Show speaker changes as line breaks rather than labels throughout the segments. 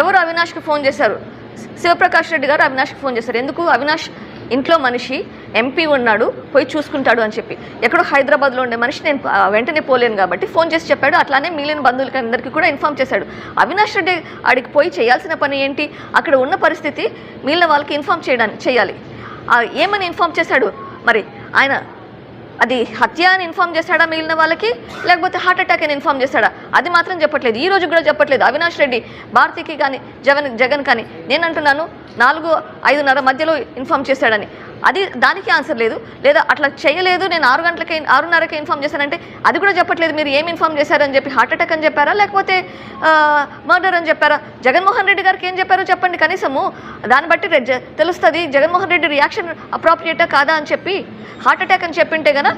ఎవరు అవినాష్కి ఫోన్ చేశారు? శివప్రకాష్ రెడ్డి గారు అవినాష్కి ఫోన్ చేశారు. ఎందుకు? అవినాష్ ఇంట్లో మనిషి ఎంపీ ఉన్నాడు పోయి చూసుకుంటాడు అని చెప్పి. ఎక్కడో హైదరాబాద్లో ఉండే మనిషి నేను వెంటనే పోలేను కాబట్టి ఫోన్ చేసి చెప్పాడు. అట్లానే మిగిలిన బంధువులకి అందరికీ కూడా ఇన్ఫామ్ చేశాడు. అవినాష్ రెడ్డి ఆడికి పోయి చేయాల్సిన పని ఏంటి? అక్కడ ఉన్న పరిస్థితి మిగిలిన వాళ్ళకి ఇన్ఫామ్ చేయడానికి చేయాలి. ఏమని ఇన్ఫామ్ చేశాడు? మరి ఆయన అది హత్య అని ఇన్ఫామ్ చేశాడా మిగిలిన వాళ్ళకి? లేకపోతే హార్ట్ అటాక్ అని ఇన్ఫామ్ చేశాడా అది మాత్రం చెప్పట్లేదు. ఈ రోజు కూడా చెప్పట్లేదు. అవినాష్ రెడ్డి భారతికి కానీ జగన్ జగన్ కానీ నేను అంటున్నాను నాలుగు ఐదున్నర మధ్యలో ఇన్ఫామ్ చేశాడని అది దానికి ఆన్సర్ లేదు. లేదా అట్లా చేయలేదు నేను ఆరు గంటలకి ఆరున్నరకి ఇన్ఫామ్ చేశానంటే అది కూడా చెప్పట్లేదు. మీరు ఏం ఇన్ఫామ్ చేశారని చెప్పి హార్ట్ అటాక్ అని చెప్పారా? లేకపోతే మర్డర్ అని చెప్పారా? జగన్మోహన్ రెడ్డి గారికి ఏం చెప్పారో చెప్పండి. కనీసము దాన్ని బట్టి తెలుస్తుంది. జగన్మోహన్ రెడ్డి రియాక్షన్ అప్రాప్రియేటా కాదా అని చెప్పి హార్ట్ అటాక్ అని చెప్పింటే కదా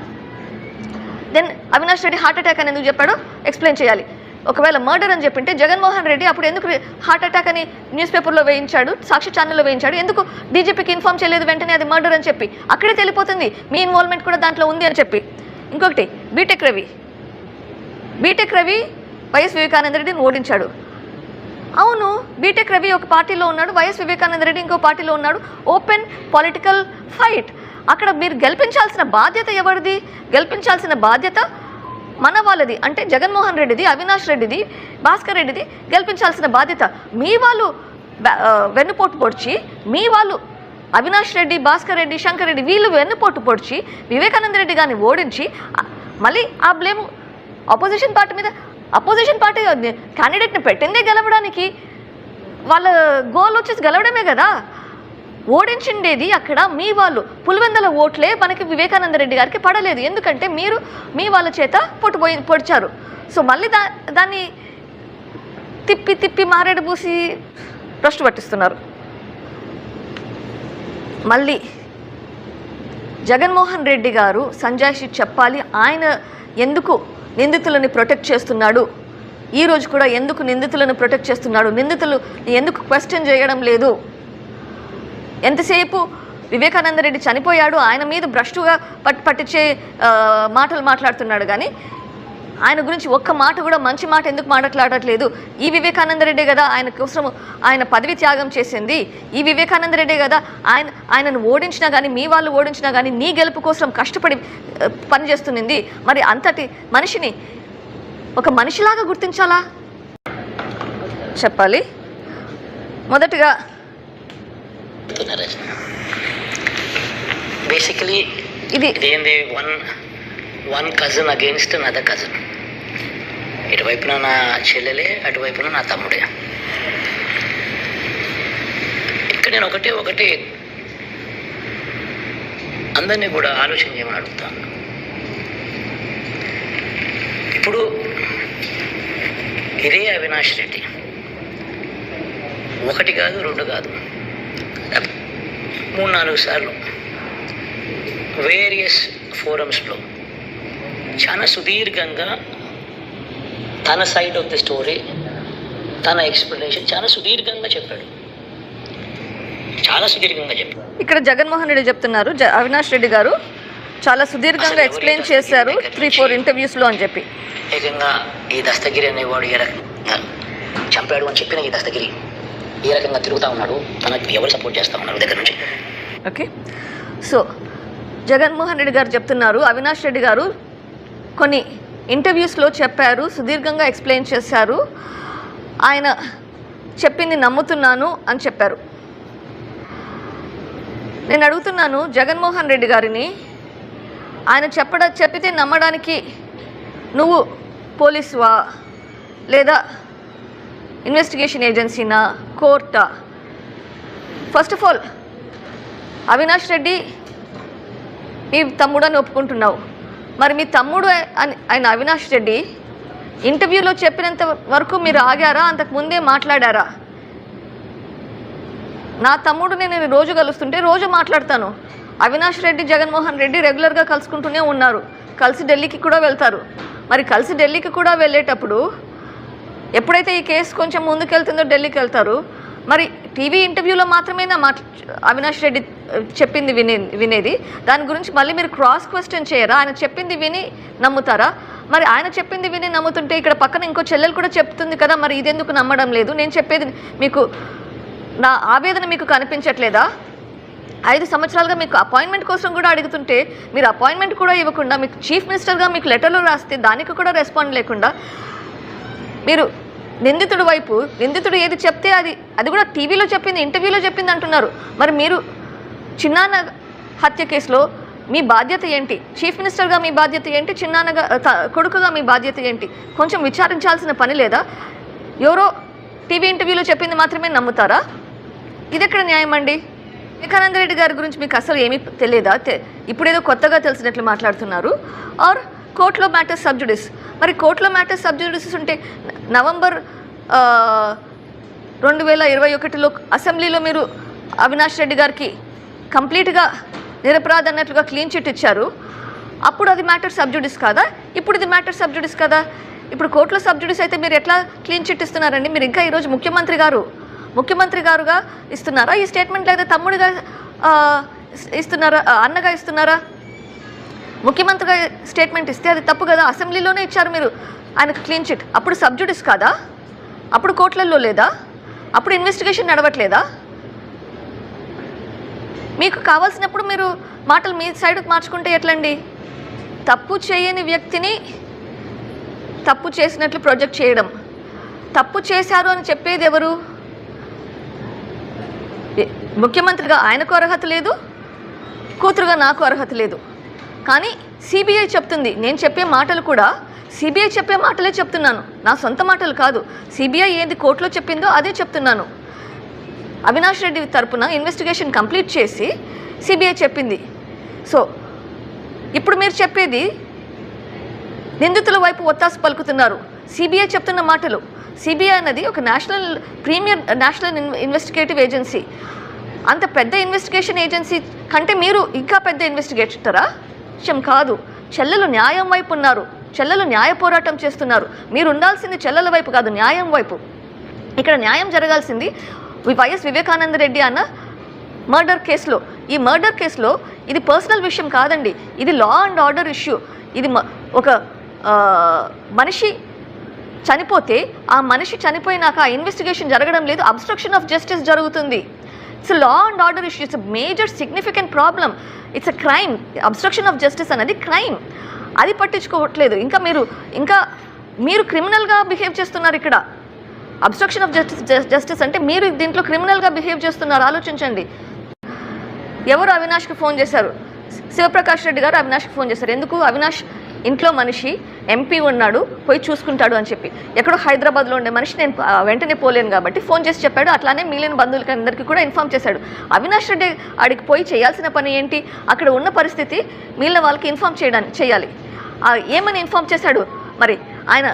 then Avinash Reddy heart attack అని ఎందుకు చెప్పాడో ఎక్స్ప్లెయిన్ చేయాలి. ఒకవేళ మర్డర్ అని చెప్పింటే జగన్మోహన్ రెడ్డి అప్పుడు ఎందుకు హార్ట్ అటాక్ అని న్యూస్ పేపర్లో వేయించాడు సాక్షి ఛానల్లో వేయించాడు ఎందుకు డీజీపీకి ఇన్ఫామ్ చేయలేదు వెంటనే అది మర్డర్ అని చెప్పి? అక్కడే తెలిపోతుంది. మీ ఇన్వాల్వ్మెంట్ కూడా దాంట్లో ఉంది అని చెప్పి. ఇంకొకటి B Tech Ravi B Tech Ravi YS Vivekananda రెడ్డిని ఓడించాడు. అవును బీటెక్ రవి ఒక పార్టీలో ఉన్నాడు వైఎస్ వివేకానంద రెడ్డి ఇంకో పార్టీలో ఉన్నాడు. ఓపెన్ పొలిటికల్ ఫైట్ అక్కడ మీరు గెలిపించాల్సిన బాధ్యత ఎవరిది? గెలిపించాల్సిన బాధ్యత మన వాళ్ళది అంటే జగన్మోహన్ రెడ్డిది అవినాష్ రెడ్డిది భాస్కర్ రెడ్డిది గెలిపించాల్సిన బాధ్యత. మీ వాళ్ళు వెన్నుపోటు పొడిచి మీ వాళ్ళు అవినాష్ రెడ్డి భాస్కర్ రెడ్డి శంకర్ రెడ్డి వీళ్ళు వెన్నుపోటు పొడిచి వివేకానంద రెడ్డి గారిని ఓడించి మళ్ళీ ఆ బ్లేమ్ అపోజిషన్ పార్టీ మీద అపోజిషన్ పార్టీ క్యాండిడేట్ని పెట్టిందే గెలవడానికి. వాళ్ళ గోల్ వచ్చేసి గెలవడమే కదా. ఓడించిండేది అక్కడ మీ వాళ్ళు. పులివెందల ఓట్లే మనకి వివేకానంద రెడ్డి గారికి పడలేదు. ఎందుకంటే మీరు మీ వాళ్ళ చేత పొట్టుపోయి పొడిచారు. సో మళ్ళీ దా దాన్ని తిప్పి తిప్పి మారేడు పూసి ప్రశ్న పట్టిస్తున్నారు. మళ్ళీ జగన్మోహన్ రెడ్డి గారు సంజయ్ చెప్పాలి. ఆయన ఎందుకు నిందితులని ప్రొటెక్ట్ చేస్తున్నాడు? ఈ రోజు కూడా ఎందుకు నిందితులను ప్రొటెక్ట్ చేస్తున్నాడు? నిందితులు ఎందుకు క్వశ్చన్ చేయడం లేదు? ఎంతసేపు వివేకానంద రెడ్డి చనిపోయాడు ఆయన మీద భ్రష్టుగా పట్ పట్టించే మాటలు మాట్లాడుతున్నాడు కానీ ఆయన గురించి ఒక్క మాట కూడా మంచి మాట ఎందుకు మాట్లాడట్లేదు? ఈ వివేకానంద రెడ్డే కదా ఆయన కోసం ఆయన పదవి త్యాగం చేసింది. ఈ వివేకానంద రెడ్డే కదా ఆయన ఆయనను ఓడించినా కానీ మీ వాళ్ళు ఓడించినా కానీ నీ గెలుపు కోసం కష్టపడి పనిచేస్తుంది మరి అంతటి మనిషిని ఒక మనిషిలాగా గుర్తించాలా? చెప్పాలి. మొదటగా
బేసికలీ
ఇది
ఇదేంది? One one cousin against other cousin ఇటువైపున నా చెల్లెలే అటువైపున నా తమ్ముడే. ఇక్కడ నేను ఒకటే ఒకటి అందరినీ కూడా ఆలోచన చేయమని అడుగుతాను ఇప్పుడు ఇదే అవినాష్ రెడ్డి. ఒకటి కాదు రెండు కాదు. మూడు నాలుగు సార్లు. వేరియస్ ఫోరమ్స్లో చాలా సుదీర్ఘంగా తన సైడ్ ఆఫ్ ది స్టోరీ తన ఎక్స్ప్లెనేషన్ చాలా సుదీర్ఘంగా చెప్పాడు. చాలా సుదీర్ఘంగా చెప్పాడు.
ఇక్కడ జగన్మోహన్ రెడ్డి చెప్తున్నారు అవినాష్ రెడ్డి గారు చాలా సుదీర్ఘంగా ఎక్స్ప్లెయిన్ చేశారు త్రీ ఫోర్ ఇంటర్వ్యూస్లో అని చెప్పి.
ఏకంగా ఈ దస్తగిరి అనేవాడు ఏ రకంగా చంపాడు అని చెప్పిన ఈ దస్తగిరి. ఏ రకంగా తిరుగుతూ ఉన్నాడు తనకి ఎవరు సపోర్ట్ చేస్తూ ఉన్నారు దగ్గర నుంచి?
ఓకే సో జగన్మోహన్ రెడ్డి గారు చెప్తున్నారు అవినాష్ రెడ్డి గారు కొన్ని ఇంటర్వ్యూస్లో చెప్పారు సుదీర్ఘంగా ఎక్స్ప్లెయిన్ చేశారు. ఆయన చెప్పింది నమ్ముతున్నాను అని చెప్పారు. నేను అడుగుతున్నాను జగన్మోహన్ రెడ్డి గారిని ఆయన చెప్పడ చెప్పితే నమ్మడానికి నువ్వు పోలీసువా? లేదా ఇన్వెస్టిగేషన్ ఏజెన్సీనా కోర్టా first of all Avinash Reddy మీ తమ్ముడు అని ఒప్పుకుంటున్నావు. మరి మీ తమ్ముడు అని ఆయన అవినాష్ రెడ్డి ఇంటర్వ్యూలో చెప్పినంత వరకు మీరు ఆగారా? అంతకు ముందే మాట్లాడారా? నా తమ్ముడు నేను రోజు కలుస్తుంటే రోజు మాట్లాడతాను. అవినాష్ రెడ్డి జగన్మోహన్ రెడ్డి రెగ్యులర్గా కలుసుకుంటూనే ఉన్నారు. కలిసి ఢిల్లీకి కూడా వెళ్తారు. మరి కలిసి ఢిల్లీకి కూడా వెళ్ళేటప్పుడు ఎప్పుడైతే ఈ కేసు కొంచెం ముందుకెళ్తుందో ఢిల్లీకి వెళ్తారు మరి టీవీ ఇంటర్వ్యూలో మాత్రమే మా మాట అవినాష్ రెడ్డి చెప్పింది వినే వినేది? దాని గురించి మళ్ళీ మీరు క్రాస్ క్వశ్చన్ చేయరా? ఆయన చెప్పింది విని నమ్ముతారా? మరి ఆయన చెప్పింది విని నమ్ముతుంటే ఇక్కడ పక్కన ఇంకో చెల్లెలు కూడా చెప్తుంది కదా మరి ఇదెందుకు నమ్మడం లేదు? నేను చెప్పేది మీకు నా ఆవేదన మీకు కనిపించట్లేదా? ఐదు సంవత్సరాలుగా మీకు అపాయింట్మెంట్ కోసం కూడా అడుగుతుంటే మీరు అపాయింట్మెంట్ కూడా ఇవ్వకుండా మీకు చీఫ్ మినిస్టర్గా మీకు లెటర్లు రాస్తే దానికి కూడా రెస్పాండ్ లేకుండా మీరు నిందితుడి వైపు నిందితుడు ఏది చెప్తే అది అది కూడా టీవీలో చెప్పింది ఇంటర్వ్యూలో చెప్పింది అంటున్నారు. మరి మీరు చిన్నాన్న హత్య కేసులో మీ బాధ్యత ఏంటి? చీఫ్ మినిస్టర్గా మీ బాధ్యత ఏంటి? చిన్నాన్నగా త- కొడుకుగా మీ బాధ్యత ఏంటి? కొంచెం విచారించాల్సిన పని లేదా? ఎవరో టీవీ ఇంటర్వ్యూలో చెప్పింది మాత్రమే నమ్ముతారా? ఇది ఎక్కడ న్యాయం అండి? వివేకానంద రెడ్డి గారి గురించి మీకు అసలు ఏమీ తెలియదా ఇప్పుడేదో కొత్తగా తెలిసినట్లు మాట్లాడుతున్నారు. ఆర్ కోర్టులో మ్యాటర్స్ సబ్జుడిస్ మరి కోర్టులో మ్యాటర్స్ సబ్జుడిస్ ఉంటే నవంబర్ రెండు వేల ఇరవై ఒకటిలో అసెంబ్లీలో మీరు అవినాష్ రెడ్డి గారికి కంప్లీట్గా నిరపరాధ అన్నట్లుగా క్లీన్ చిట్ ఇచ్చారు. అప్పుడు అది మ్యాటర్ సబ్జుడిస్ కాదా? ఇప్పుడు ఇది మ్యాటర్ సబ్జుడిస్ కదా? ఇప్పుడు కోర్టులో సబ్జుడిస్ అయితే మీరు ఎట్లా క్లీన్ చిట్ ఇస్తున్నారండి? మీరు ఇంకా ఈరోజు ముఖ్యమంత్రి గారు ముఖ్యమంత్రి గారుగా ఇస్తున్నారా? ఈ స్టేట్మెంట్ లేదా తమ్ముడిగా ఇస్తున్నారా అన్నగా ఇస్తున్నారా? ముఖ్యమంత్రిగా స్టేట్మెంట్ ఇస్తే అది తప్పు కదా? అసెంబ్లీలోనే ఇచ్చారు మీరు. ఆయనకు క్లీన్ చిట్. అప్పుడు సబ్జుడిస్ కాదా? అప్పుడు కోర్టులలో లేదా? అప్పుడు ఇన్వెస్టిగేషన్ నడవట్లేదా? మీకు కావాల్సినప్పుడు మీరు మాటలు మీ సైడ్కి మార్చుకుంటే ఎట్లండి? తప్పు చేయని వ్యక్తిని తప్పు చేసినట్లు ప్రొజెక్ట్ చేయడం. తప్పు చేశారు అని చెప్పేది ఎవరు? ముఖ్యమంత్రిగా ఆయనకు అర్హత లేదు కూతురుగా నాకు అర్హత లేదు. కానీ సిబిఐ చెప్తుంది. నేను చెప్పే మాటలు కూడా సిబిఐ చెప్పే మాటలే చెప్తున్నాను. నా సొంత మాటలు కాదు. సిబిఐ ఏది కోర్టులో చెప్పిందో అదే చెప్తున్నాను. అవినాష్ రెడ్డి తరపున ఇన్వెస్టిగేషన్ కంప్లీట్ చేసి సిబిఐ చెప్పింది. సో ఇప్పుడు మీరు చెప్పేది నిందితుల వైపు ఒత్తాసు పలుకుతున్నారు. సిబిఐ చెప్తున్న మాటలు. సిబిఐ అన్నది ఒక national premier national in- investigative agency అంత పెద్ద ఇన్వెస్టిగేషన్ ఏజెన్సీ కంటే మీరు ఇంకా పెద్ద ఇన్వెస్టిగేటరా విషయం కాదు. చెల్లెలు న్యాయం వైపు ఉన్నారు. చెల్లెలు న్యాయ పోరాటం చేస్తున్నారు. మీరు ఉండాల్సింది చెల్లెల వైపు కాదు న్యాయం వైపు. ఇక్కడ న్యాయం జరగాల్సింది వి- వైఎస్ వివేకానంద రెడ్డి అన్న మర్డర్ కేసులో. ఈ మర్డర్ కేసులో ఇది పర్సనల్ విషయం కాదండి. ఇది లా అండ్ ఆర్డర్ ఇష్యూ ఇది మ- ఒక మనిషి చనిపోతే ఆ మనిషి చనిపోయినాక ఆ ఇన్వెస్టిగేషన్ జరగడం లేదు. అబ్స్ట్రక్షన్ ఆఫ్ జస్టిస్ జరుగుతుంది. It's law and order issue it's major significant problem it's a crime obstruction of justice అనేది క్రైమ్ అది పట్టించుకోవట్లేదు. ఇంకా మీరు ఇంకా మీరు క్రిమినల్గా బిహేవ్ చేస్తున్నారు ఇక్కడ. అబ్స్ట్రక్షన్ ఆఫ్ జస్టిస్ జస్టిస్ అంటే మీరు దీంట్లో క్రిమినల్గా బిహేవ్ చేస్తున్నారు. ఆలోచించండి. ఎవరు అవినాష్కి ఫోన్ చేశారు? శివప్రకాష్ రెడ్డి గారు అవినాష్కి ఫోన్ చేశారు. ఎందుకు? అవినాష్ ఇంట్లో మనిషి ఎంపీ ఉన్నాడు పోయి చూసుకుంటాడు అని చెప్పి. ఎక్కడో హైదరాబాద్లో ఉండే మనిషి నేను వెంటనే పోలేను కాబట్టి ఫోన్ చేసి చెప్పాడు. అట్లానే మిగిలిన బంధువులకి అందరికీ కూడా ఇన్ఫామ్ చేశాడు. అవినాష్ రెడ్డి ఆడికి పోయి చేయాల్సిన పని ఏంటి? అక్కడ ఉన్న పరిస్థితి మిగిలిన వాళ్ళకి ఇన్ఫామ్ చేయడానికి చేయాలి. ఏమని ఇన్ఫామ్ చేశాడు? మరి ఆయన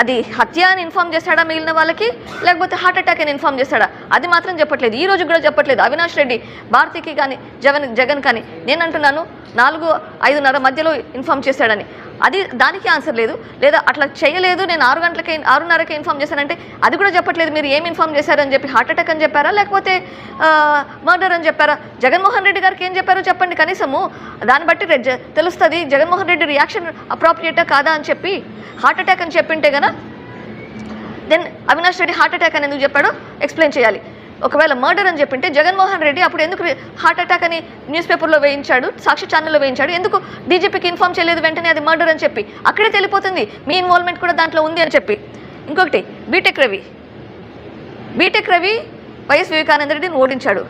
అది హత్య అని ఇన్ఫామ్ చేశాడా మిగిలిన వాళ్ళకి? లేకపోతే హార్ట్ అటాక్ అని ఇన్ఫామ్ చేశాడా? అది మాత్రం చెప్పట్లేదు. ఈ రోజు కూడా చెప్పట్లేదు. అవినాష్ రెడ్డి భారతికి కానీ జగన్ జగన్ కానీ. నేను అంటున్నాను నాలుగు ఐదున్నర మధ్యలో ఇన్ఫామ్ చేశాడని. అది దానికి ఆన్సర్ లేదు. లేదా అట్లా చేయలేదు నేను ఆరు గంటలకి ఆరున్నరకి ఇన్ఫామ్ చేశానంటే అది కూడా చెప్పట్లేదు. మీరు ఏం ఇన్ఫామ్ చేశారని చెప్పి హార్ట్ అటాక్ అని చెప్పారా? లేకపోతే మర్డర్ అని చెప్పారా? జగన్మోహన్ రెడ్డి గారికి ఏం చెప్పారో చెప్పండి. కనీసము దాన్ని బట్టి తెలుస్తుంది. జగన్మోహన్ రెడ్డి రియాక్షన్ అప్రాప్రియేటా కాదా అని చెప్పి హార్ట్ అటాక్ అని చెప్పింటే గన then Avinash Reddy heart attack అని ఎందుకు చెప్పాడో ఎక్స్ప్లెయిన్ చేయాలి. ఒకవేళ మర్డర్ అని చెప్పింటే జగన్మోహన్ రెడ్డి అప్పుడు ఎందుకు హార్ట్ అటాక్ అని న్యూస్ పేపర్లో వేయించాడు సాక్షి ఛానల్లో వేయించాడు ఎందుకు డీజీపీకి ఇన్ఫామ్ చేయలేదు వెంటనే అది మర్డర్ అని చెప్పి? అక్కడే తెలిపోతుంది మీ ఇన్వాల్వ్మెంట్ కూడా దాంట్లో ఉంది అని చెప్పి. ఇంకొకటి B Tech Ravi B Tech Ravi YS Vivekananda రెడ్డిని ఓడించాడు.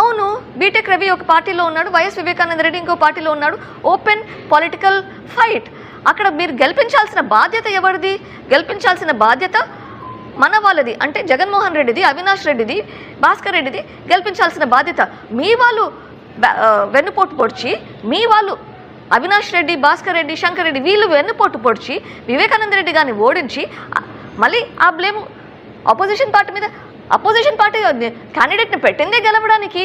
అవును బీటెక్ రవి ఒక పార్టీలో ఉన్నాడు వైఎస్ వివేకానంద రెడ్డి ఇంకో పార్టీలో ఉన్నాడు ఓపెన్ పొలిటికల్ ఫైట్ అక్కడ మీరు గెలిపించాల్సిన బాధ్యత ఎవరిది? గెలిపించాల్సిన బాధ్యత మన వాళ్ళది అంటే జగన్మోహన్ రెడ్డిది అవినాష్ రెడ్డిది భాస్కర్ రెడ్డిది గెలిపించాల్సిన బాధ్యత. మీ వాళ్ళు వెన్నుపోటు పొడిచి మీ వాళ్ళు అవినాష్ రెడ్డి భాస్కర్ రెడ్డి శంకర్ రెడ్డి వీళ్ళు వెన్నుపోటు పొడిచి వివేకానంద రెడ్డి గారిని ఓడించి మళ్ళీ ఆ బ్లేమ్ ఆపోజిషన్ పార్టీ మీద అపోజిషన్ పార్టీ క్యాండిడేట్ని పెట్టిందే గెలవడానికి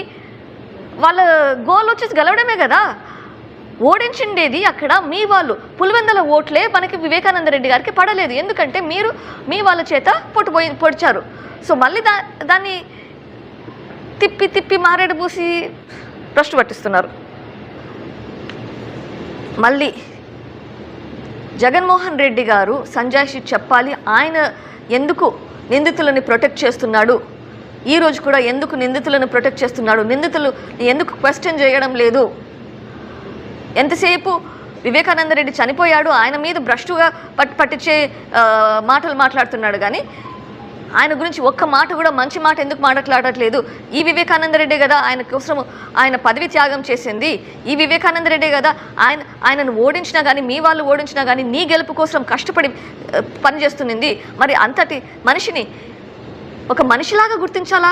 వాళ్ళ గోల్ వచ్చేసి గెలవడమే కదా. ఓడించిండేది అక్కడ మీ వాళ్ళు. పులివెందల ఓట్లే మనకి వివేకానంద రెడ్డి గారికి పడలేదు. ఎందుకంటే మీరు మీ వాళ్ళ చేత పొట్టుపోయి పొడిచారు. సో మళ్ళీ దా దాన్ని తిప్పి తిప్పి మారేడు పూసి ప్రశ్న పట్టిస్తున్నారు. మళ్ళీ జగన్మోహన్ రెడ్డి గారు సంజాయిషి చెప్పాలి. ఆయన ఎందుకు నిందితులని ప్రొటెక్ట్ చేస్తున్నాడు? ఈరోజు కూడా ఎందుకు నిందితులను ప్రొటెక్ట్ చేస్తున్నాడు? నిందితులు ఎందుకు క్వశ్చన్ చేయడం లేదు? ఎంతసేపు వివేకానంద రెడ్డి చనిపోయాడు ఆయన మీద భ్రష్టుగా పట్ పట్టించే మాటలు మాట్లాడుతున్నాడు కానీ ఆయన గురించి ఒక్క మాట కూడా మంచి మాట ఎందుకు మాట్లాడట్లేదు? ఈ వివేకానందరెడ్డి కదా ఆయన కోసం ఆయన పదవి త్యాగం చేసింది. ఈ వివేకానందరెడ్డి కదా ఆయన ఆయనను ఓడించినా కానీ మీ వాళ్ళు ఓడించినా కానీ నీ గెలుపు కోసం కష్టపడి పనిచేస్తుంది పనిచేస్తున్నది. మరి అంతటి మనిషిని ఒక మనిషిలాగా గుర్తించాలా?